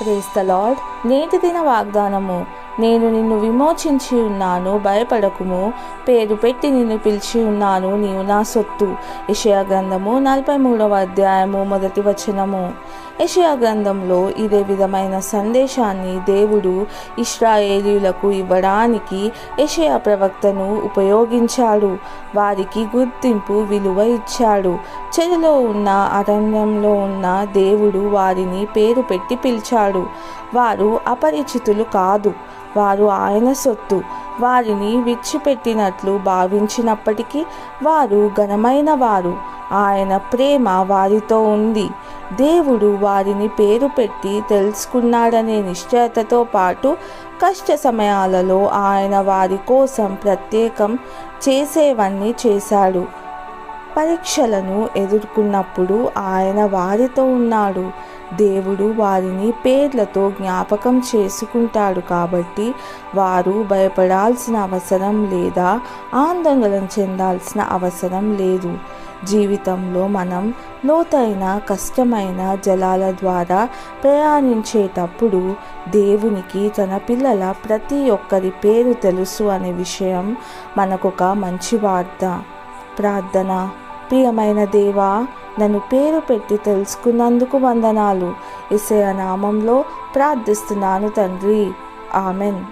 Praise the lord నేటి దిన వాగ్దానము. నేను నిన్ను విమోచించి ఉన్నాను భయపడకుము. పేరు పెట్టి నిన్ను పిలిచి ఉన్నాను నీవు నా సొత్తు. యషయా గ్రంథము నలభై మూడవ అధ్యాయము మొదటి వచనము. యషయా గ్రంథంలో ఇదే విధమైన సందేశాన్ని దేవుడు ఇస్రాయేలీలకు ఇవ్వడానికి యషయా ప్రవక్తను ఉపయోగించాడు. వారికి గుర్తింపు విలువ ఇచ్చాడు. చెరులో ఉన్న అరణ్యంలో ఉన్న దేవుడు వారిని పేరు పెట్టి పిలిచాడు. వారు అపరిచితులు కాదు. వారు ఆయన సొత్తు. వారిని విడిచిపెట్టినట్లు భావించినప్పటికీ వారు ఘనమైన వారు ఆయన ప్రేమ వారితో ఉంది. దేవుడు వారిని పేరు పెట్టి తెలుసుకున్నాడనే నిశ్చయతతో పాటు కష్ట సమయాలలో ఆయన వారి కోసం ప్రత్యేకం చేసేవన్నీ చేశాడు. పరీక్షలను ఎదుర్కొన్నప్పుడు ఆయన వారితో ఉన్నాడు. దేవుడు వారిని పేర్లతో జ్ఞాపకం చేసుకుంటాడు కాబట్టి వారు భయపడాల్సిన అవసరం లేదా ఆందోళన చెందాల్సిన అవసరం లేదు. జీవితంలో మనం లోతైన కష్టమైన జలాల ద్వారా ప్రయాణించేటప్పుడు దేవునికి తన పిల్లల ప్రతి ఒక్కరి పేరు తెలుసు అనే విషయం మనకొక మంచి వార్త. ప్రార్థన. ప్రియమైన దేవా నన్ను పేరు పెట్టి తెలుసుకున్నందుకు వందనాలు. ఇసయ నామంలో ప్రార్థిస్తున్నాను తండ్రి. ఆమెన్.